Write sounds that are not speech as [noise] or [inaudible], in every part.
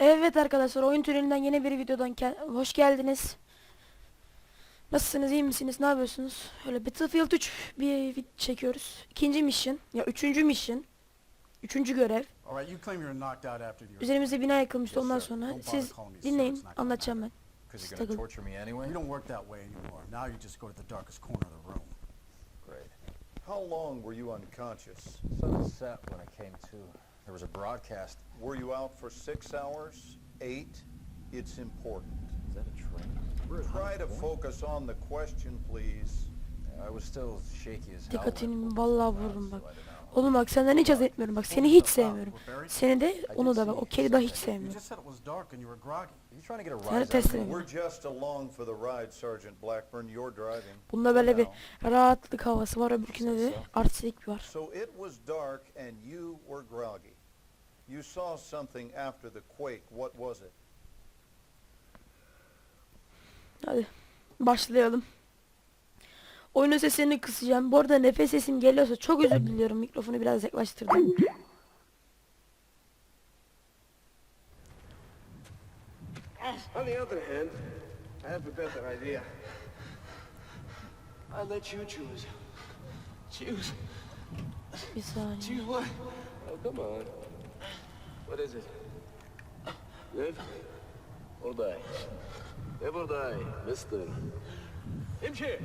Evet arkadaşlar oyun tünelinden yeni bir videodan hoş geldiniz. Nasılsınız iyi misiniz ne yapıyorsunuz? Öyle Battlefield 3 bir vid çekiyoruz. İkinci mission ya üçüncü mission. Üçüncü görev. Üzerimizde bina yıkılmıştı ondan sonra siz dinleyin anlatacağım ben. Because you're going to torture me anyway? You don't work that way anymore. Now you just go to the darkest corner of the room. Great. How long were you unconscious? Sun set when I came to. There was a broadcast. Were you out for six hours? Eight? It's important. Is that a train? Try to focus on the question, please. I was still shaky as hell. Dikkatini when I vallahi found, vururum so bak. I don't know. Oğlum bak senden hiç haz etmiyorum bak seni hiç sevmiyorum. Seni de onu da bak o kedi daha hiç sevmiyorum. Seni test driving. Bunda böyle bir rahatlık havası var öbürkünde de artistlik var. You saw something after the quake. What was it? Hadi başlayalım. Oyunun sesini kısacağım. Bu arada nefes sesim geliyorsa çok özür diliyorum. Mikrofonu biraz yaklaştırdım. On the other hand, I have a better idea. I let you choose. Choose. Bir saniye. Choose what? Oh, come on. What is it? Live or die? Live or die, mister. Hemşire.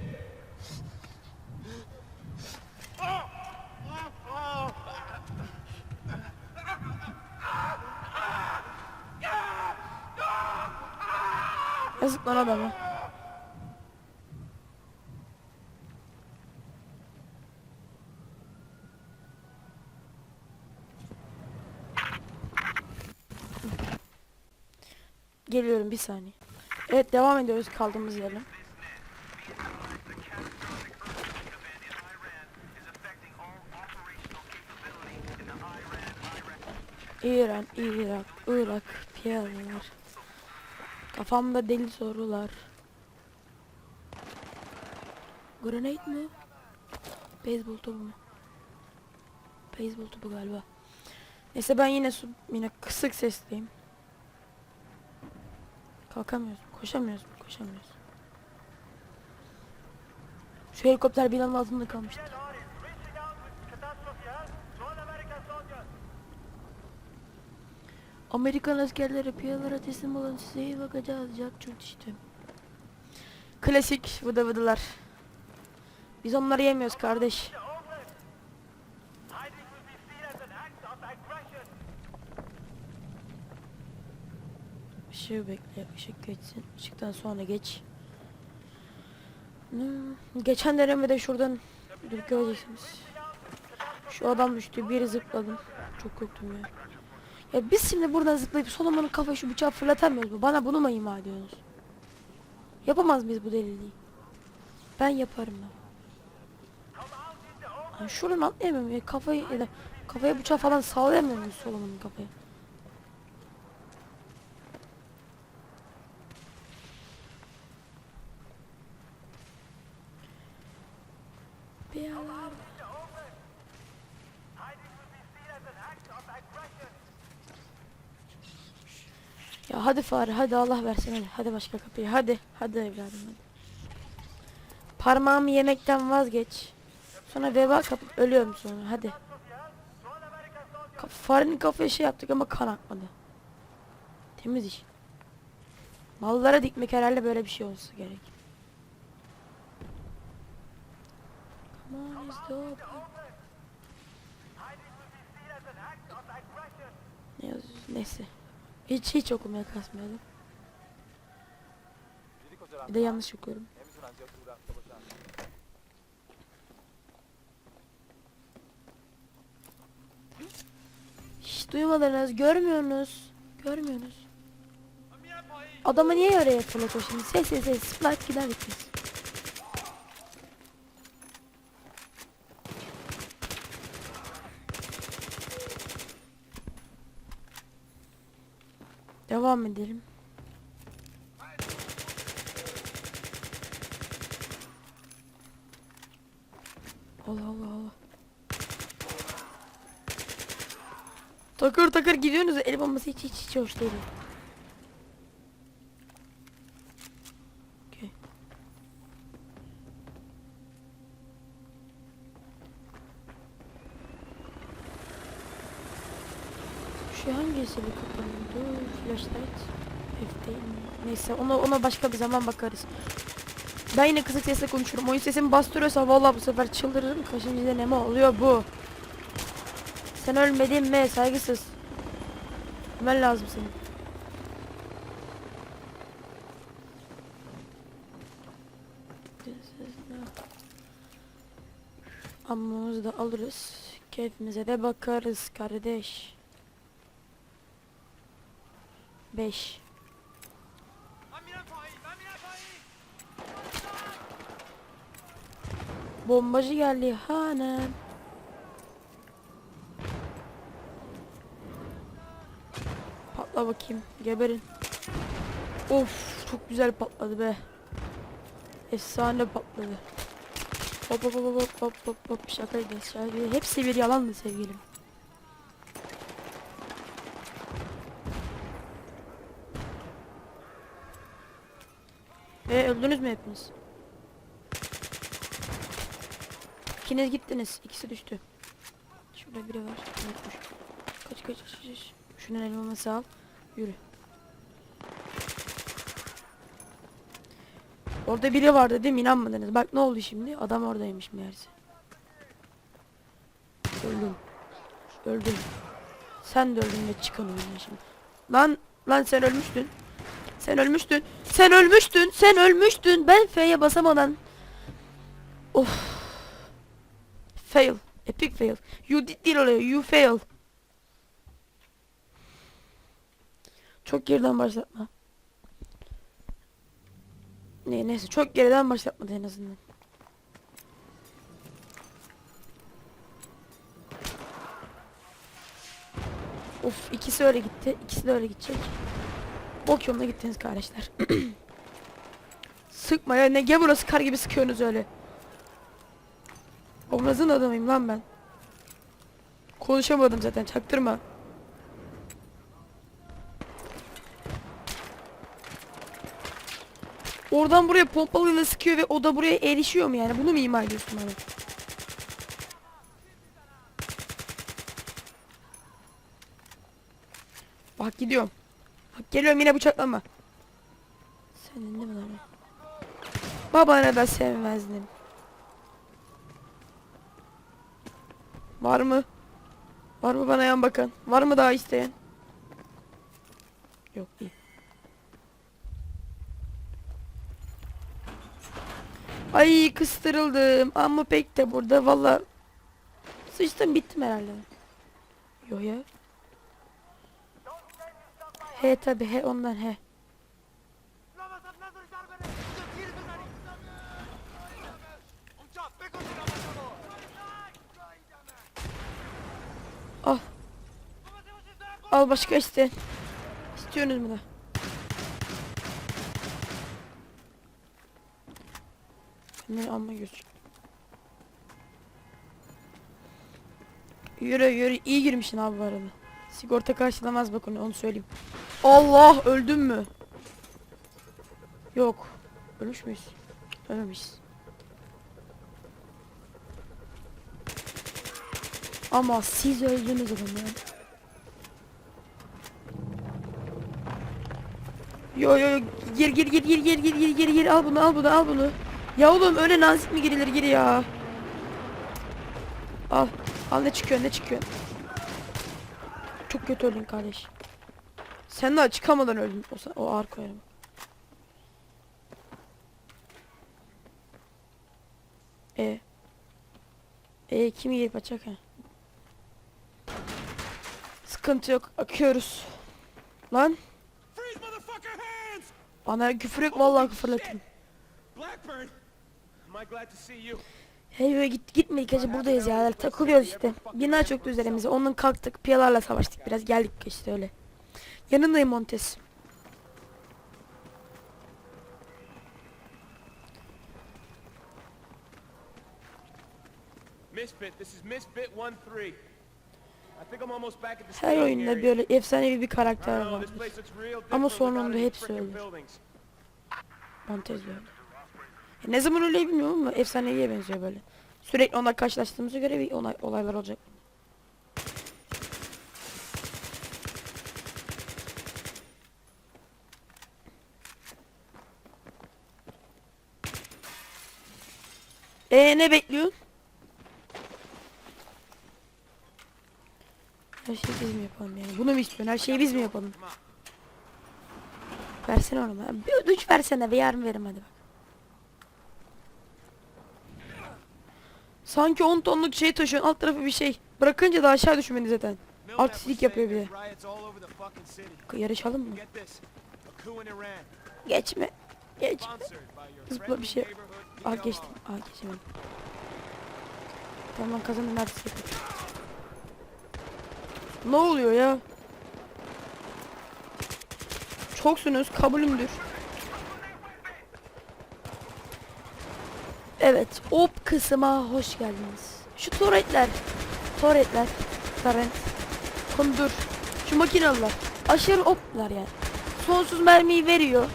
Yazık lan adama. Geliyorum bir saniye. Evet devam ediyoruz kaldığımız yerden. İran, Irak, Irak, piyadeler. Kafamda deli sorular. Grenade mi? Beyzbol topu mu? Beyzbol topu galiba. Neyse ben yine su, yine kısık sesliyim. Kalkamıyoruz. Koşamıyoruz. Koşamıyoruz. Şu helikopter binanın altında kalmıştı. Amerikan askerleri piyalara teslim olun size bakacağız. Jack Çurt işte. Klasik vıdı vıdılar. Biz onları yemiyoruz kardeş. Işığı bekle, ışık geçsin. Işıktan sonra geç. Hmm, Geçen denemede şuradan dur göreceksiniz. Şu adam düştü, biri zıpladım. Çok korktum ya. Ya biz şimdi buradan zıplayıp Solomon'un kafaya şu bıçağı fırlatamıyoruz mu? Bana bunu mu ima ediyorsunuz? Yapamaz mıyız bu deliliği? Ben yaparım ben. Yani şuradan atlayamıyorum ya kafayı da kafaya bıçağı falan sallayamıyor muyuz Solomon'un kafaya? Ya hadi fare hadi Allah versin hadi. Hadi başka kapıyı hadi. Hadi evladım hadi. Parmağımı yemekten vazgeç. Sonra veba kapıp ölüyorum sonra hadi. Farenin kafaya şey yaptık ama kan akmadı. Temiz iş. Mallara dikmek herhalde böyle bir şey olsa gerek. Ne yazıyor? Neyse. Hiç hiç okumaya kasmıyordum. Bir de yanlış okuyorum. Hiç duymadınız, görmüyorsunuz. Görmüyorsunuz. Adamı niye oraya fırlatıyor şimdi? Ses ses ses. Flight giderdik biz. Devam edelim. Allah Allah Allah. Takır takır gidiyorsunuz. El bombası hiç hiç hiç hoş değil. Hangisi bir kapanıyordu? Flashlight. F? Neyse ona, ona başka bir zaman bakarız. Ben yine kısık sesle konuşurum. Oyun sesimi bastırıyorsa vallahi bu sefer çıldırırım. Kaçıncı deneme oluyor bu. Sen ölmedin mi? Saygısız. Hemen lazım senin. Ammamızı da alırız. Keyfimize de bakarız kardeş. 5 Bombacı geldi hanem. Patla bakayım. Geberin. Of çok güzel patladı be. Efsane patladı. Hop hop hop hop hop hop hop şakaydı şakaydı. Hepsi bir yalandı sevgilim. E öldünüz mü hepiniz? İkiniz gittiniz. İkisi düştü. Şurada biri var. Kaç kaç kaç kaç. Şunun elmaması al. Yürü. Orada biri vardı değil mi? Bak ne oldu şimdi? Adam oradaymış meğerse. Öldüm. Öldüm. Sen de öldün ve çıkan şimdi. Lan lan sen ölmüştün. Sen ölmüştün. Sen ölmüştün. Sen ölmüştün. Ben F'ye basamadan. Of. Fail. Epic fail. You did değil oluyor. You fail. Çok geriden başlatma. Ne neyse çok geriden başlatmadı en azından. Of ikisi öyle gitti. İkisi de öyle gidecek. Bok yoluna gittiniz kardeşler. [clears throat] Sıkma ya ne gavura sıkar gibi sıkıyorsunuz öyle. Omrazın adamıyım lan ben. Konuşamadım zaten çaktırma. Oradan buraya pompalıyla sıkıyor ve o da buraya erişiyor mu yani? Bunu mu ima ediyorsun bana? Bak gidiyorum. Bak geliyorum yine bıçaklama. Senin değil mi lan? Babana da sevmezdim. Var mı? Var mı bana yan bakan? Var mı daha isteyen? Yok iyi. Ay kıstırıldım ama pek de burada valla sıçtım bittim herhalde. Yo ya. He tabi he ondan he. Al. Al başka iste. İstiyorsunuz mu da? Ne amma göz. Yürü yürü iyi girmişsin abi bu arada. Sigorta karşılamaz bak onu onu söyleyeyim. Allah öldün mü? Yok. Ölmüş müyüz? Ölmemişiz. Ama siz öldünüz ya. Yo yo yo gir gir gir gir gir gir gir gir gir al bunu al bunu al bunu. Ya oğlum öyle nazik mi girilir gir ya. Al. Al ne çıkıyor ne çıkıyor. Çok kötü öldün kardeş. Sen daha çıkamadan öldün. O, o ağır koyarım. E. E kim yiyip açacak ha? Sıkıntı yok. Akıyoruz. Lan. Bana küfür yok vallahi küfürletim. Hey git gitmedik hacı buradayız ya takılıyoruz işte. Bina çöktü üzerimize ondan kalktık piyalarla savaştık biraz geldik işte öyle. Yanındayım Montes. Her oyunda böyle efsanevi bir karakter var. Ama sonunda hepsi öldü. Montez böyle. E ne zaman öyle bilmiyorum ama efsaneye benziyor böyle. Sürekli ona karşılaştığımıza göre bir olay, olaylar olacak. E ne bekliyorsun? Her şeyi biz mi yapalım yani? Bunu mu istiyorsun? Her şeyi biz mi yapalım? Versene onu bana. Bir ödünç versene ve yarın veririm hadi bak. Sanki 10 tonluk şey taşıyorsun alt tarafı bir şey. Bırakınca da aşağı düşmeni zaten. Artistlik yapıyor bir de. Yarışalım mı? Geçme. Geçme. Zıpla bir şey. PLO. geçtim. Aa geçemedim. Tamam kazandım artistlik. Ne oluyor ya? Çoksunuz kabulümdür. Evet, op kısma hoş geldiniz. Şu turretler, turretler, torrent, kondur, şu makinalılar, aşırı oplar yani. Sonsuz mermiyi veriyor.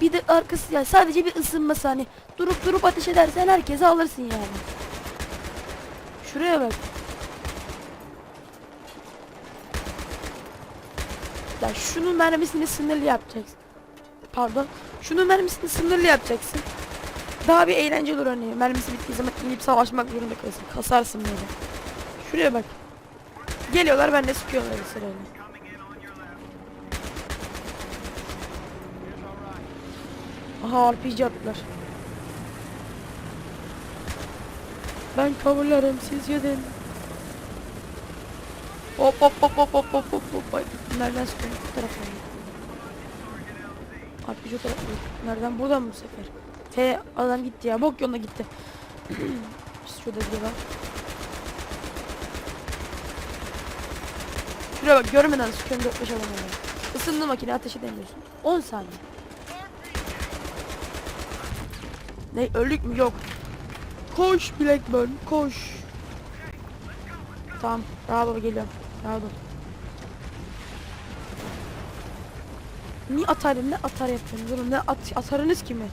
Bir de arkası yani sadece bir ısınması hani durup durup ateş edersen herkese alırsın yani. Şuraya bak. Ya şunun mermisini sınırlı yapacaksın. Pardon. Şunun mermisini sınırlı yapacaksın. Daha bir eğlenceli olur hani. Mermisi bittiği zaman inip savaşmak zorunda kalırsın. Kasarsın böyle. Şuraya bak. Geliyorlar ben de sıkıyorlar sırayla. Aha RPG attılar. Ben kabullerim siz gidin. Hop hop hop hop hop hop hop hop. Nereden sıkıyorum? Bu tarafa? RPG o tarafa. Nereden? Buradan mı bu sefer? He adam gitti ya. Bok yoluna gitti. [clears throat] Şurada bir var. Şuraya bak görmeden sıkıyorum 4 5 adam var. Isındı makine ateş edemiyorsun. 10 saniye. Ne öldük mü? Yok. Koş Blackburn koş. Tamam ol geliyorum. Ol. Niye atar ne atar yapıyorsunuz oğlum ne at, atarınız kimi?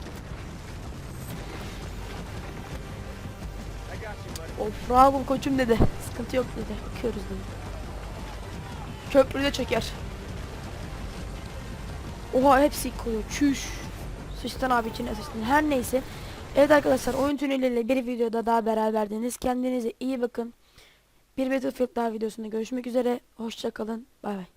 Of bravo koçum dedi. Sıkıntı yok dedi. Bakıyoruz dedi. Köprüde çeker. Oha hepsi yıkılıyor. Çüş. Sıçtın abi içine sıçtın. Her neyse. Evet arkadaşlar oyun tüneliyle bir videoda daha beraberdiniz. Kendinize iyi bakın. Bir Battlefield daha videosunda görüşmek üzere. Hoşçakalın. Bay bay.